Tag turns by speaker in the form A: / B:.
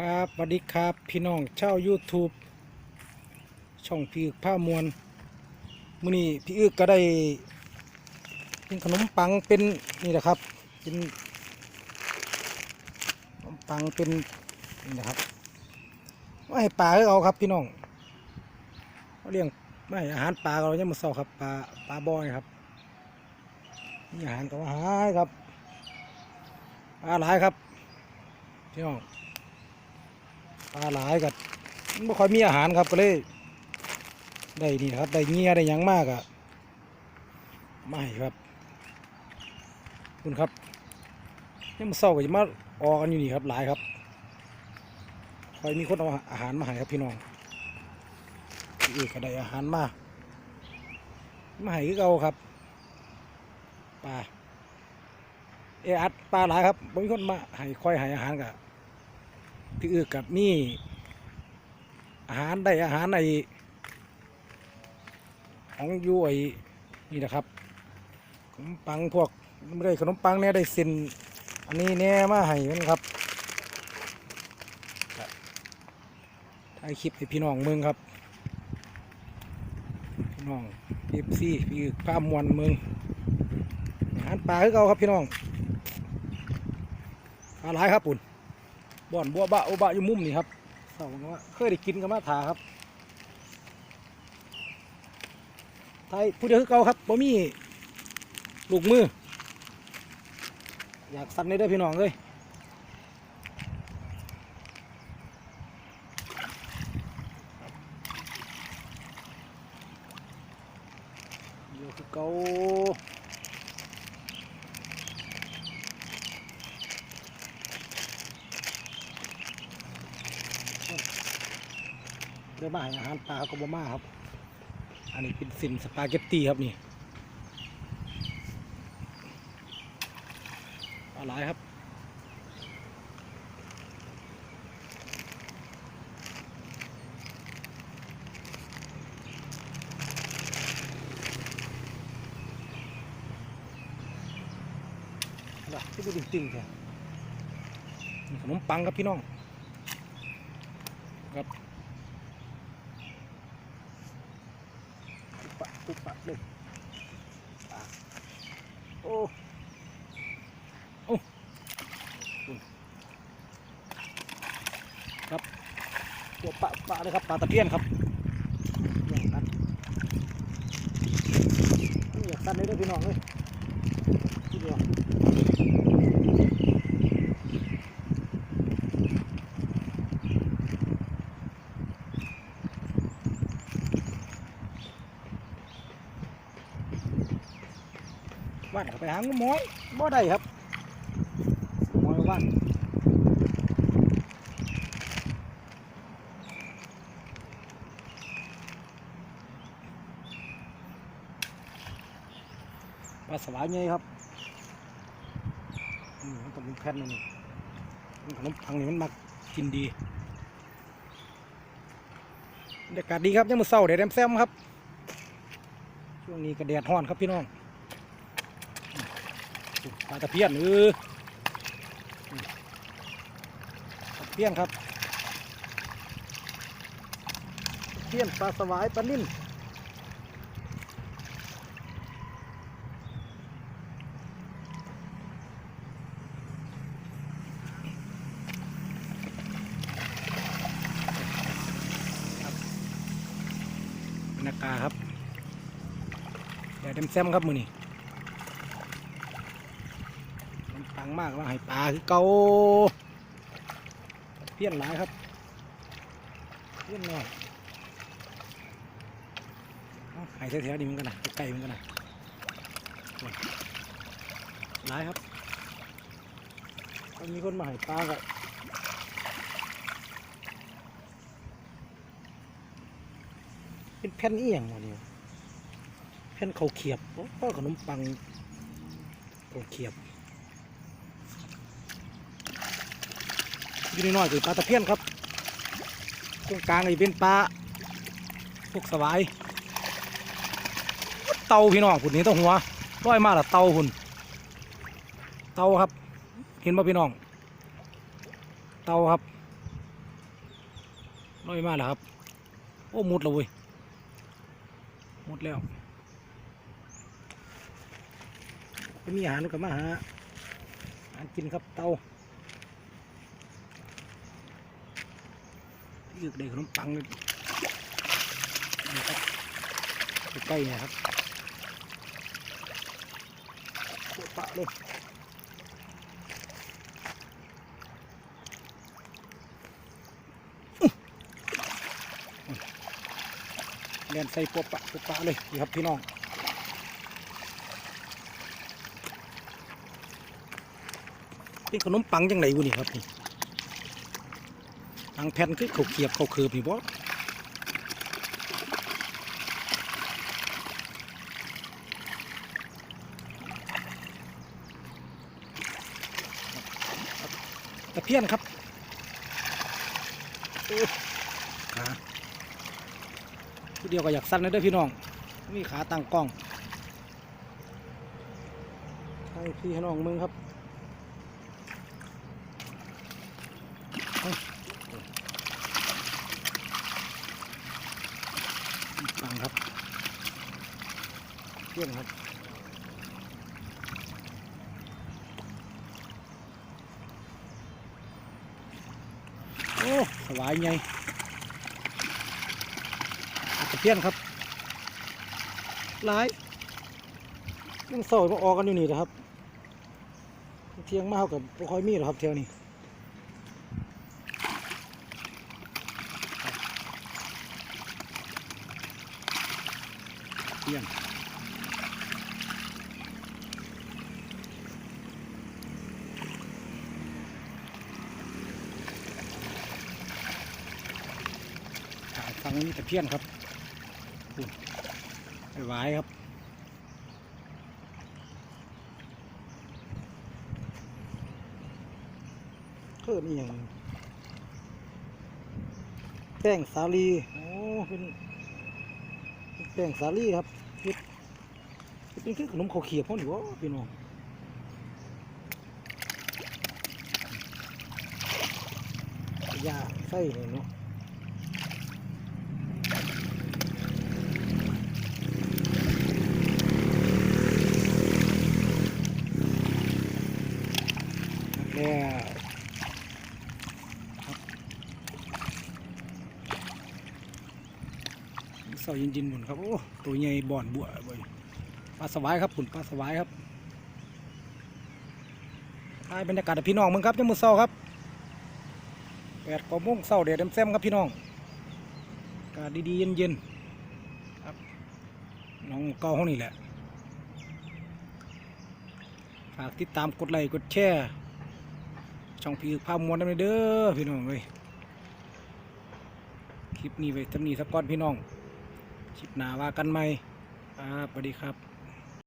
A: ครับสวัสดีครับพี่น้องเช่า YouTube ช่องพี่อึกผ้ามวลมื้อนี้พี่อึกก็ได้ เป็นขนมปังเป็นนี่แหละครับ เป็นขนมปังเป็นนี่นะครับไม่ให้ปลาเอาครับพี่น้องเลี้ยงไม่อาหารปลาเราเนี่ยมมาเศร้าครับปลาปลาบอยครับนี่อาหารก็ว่าหายครับปลาหลายครับพี่น้อง ปลาหลายกับไม่ค่อยมีอาหารครับก็เลยได้นี่ครับได้เงี้ยได้ยังมากอะไม่ครับคุณครับนี่มันเศร้าก็จะมาออกกันอยู่นี่ครับหลายครับคอยมีคนเอาอาหารมาให้ครับพี่น้องพี่เอกก็ได้อาหารมามาให้คือเก่าครับปลาเออัดปลาหลายครับบ่มีคนมาให้คอยให้อาหารกับ พี่อึกกับมีอาหารได้อาหารในของยุ้ยนี่นะครับขนมปังพวกไม่ได้ขนมปังเนี่ยได้สินอันนี้แน่มาให้มันครับถ่ายคลิปให้พี่น้องเมืองครับพี่น้องเอฟซีพี่อึกป้ามวนเมืองอาหารปลาคือเก่าครับพี่น้องปลาหลายครับปุ่น บ่อนบัวบะโอบะอยู่มุมนี่ครับเสาว่าเคยได้กินกับมาถาครับไทยผู้เดียวคือเก่าครับบ่มีลูกมือ อยากสั่นเลยเด้อพี่น้องเลยเดี๋ยวคือเก่า เมาให้อาหารปลาก็บ่มาครับ อันนี้เป็นสินสปาเกตตี้ครับนี่ปลาหลายครับล่ะที่ดูตึงๆแท้ขนมปังครับพี่น้อง ครับ ปุ๊บปะปุ๊บปะเลยโอ้โอ้ครับตัวปะปะเลยครับปลาตะเพียนครับอย่างนั้นนี่ากตันเลยเด้วยพี่น้องเลยที่เดีย ว่านไปหางูหมอยบ่ได้ครับหมอยว่านปลาสวายไงครับอืมมันต้องเป็นแผ่นนี่ขนมปังนี่มันมักกินดีบรรยากาศดีครับยังมือเศร้าเดี๋ยวแซมครับ ช่วงนี้ก็แดดร้อนครับพี่น้อง ปลาตะเพียนเออตะเพียนครับตะเพียนปลาสวายปลานิ่นนากาครับเดี๋ยวเต็มแซมครับมือนี่ มัน ปังมากว่าให้ปลาคือเกาเพี้ยนหลายครับ เพี้ยนน้อยเอาไข่แถวๆนี่มันกันนะไก่มันกันนะหลายครับก็มีคนมาให้ปลาก็เป็นแผ่นเอียงวะเนี่ยแผ่นเขาวเขียบโอ้ขนมปังเขาวเขียบ อยู่นน้อยคือปลาตะเพียนครับตรงกลางนี่เป็นปลาพวกสวายเต่าพี่น้องผุนนี้ต้องหัวร้อยมากละเต่าหุ่นเต่าครับ เห็นป่ะพี่น้อง เต่าครับน้อยมากแล้วครับ โอ้หมดแล้วเว้ยหมดแล้วไม่มีอาหารก็มาหาอาหารกินครับเตา ยึกเด็กขนมปังเลยนี่ครับใกล้ๆนะครับปะปะเลยเลียนใส่ปะปะปะปะเลยดีครับพี่น้องนี่ขนมปังจังไหนวะนี่ครับนี่ ปังแผ่นคือเขาเขียบเขาเคือบนี่บ่ตะเพียนครับขาทีเดียวก็อยากสั้นเลยเด้อพี่น้อง มีขาตั้งกล้องให้พี่ให้น้องมึงครับ ฟังครับ เที่ยงครับโอ้สวายไงเพียนครับหลายยังสอยมาออกกันอยู่นี่นะครับ เที่ยงมาเท่ากับบ่ค่อยมีหรอกครับเที่ยวนี้เที่ยงขายฟั งนี้ตะเพียนครับอุ้ยไหวายครับเพิ่มอีกอย่างแป้งสาลีโอ้เป็นแป้งสาลีครับเฮ็ดเฮ็ดเป็นคือขนมข้าวเขียบเขาหนิวะพี่น้องยาไส้เนี่ยเนาะแล้ว เสาเย็นๆหมุนครับโอ้ตัวใหญ่บ่อนบัวเว้ยปลาสวายครับปุ่นปลาสวายครับถ่ายบรรยากาศพี่น้องมึงครับยังมือเศร้าครับแปดกว่าโมงเศร้าเดี๋ยวเต็มๆครับพี่น้องอากาศดีๆเย็นๆครับน้องเก้าห้องนี่แหละฝากติดตามกดไลค์กดแชร์ช่องพี่อึกพามวลได้เด้อพี่น้องเลยคลิปนี้ไว้ทำนี้สักก้อนพี่น้อง คลิปหน้าว่ากันใหมครับสวัสดีครับ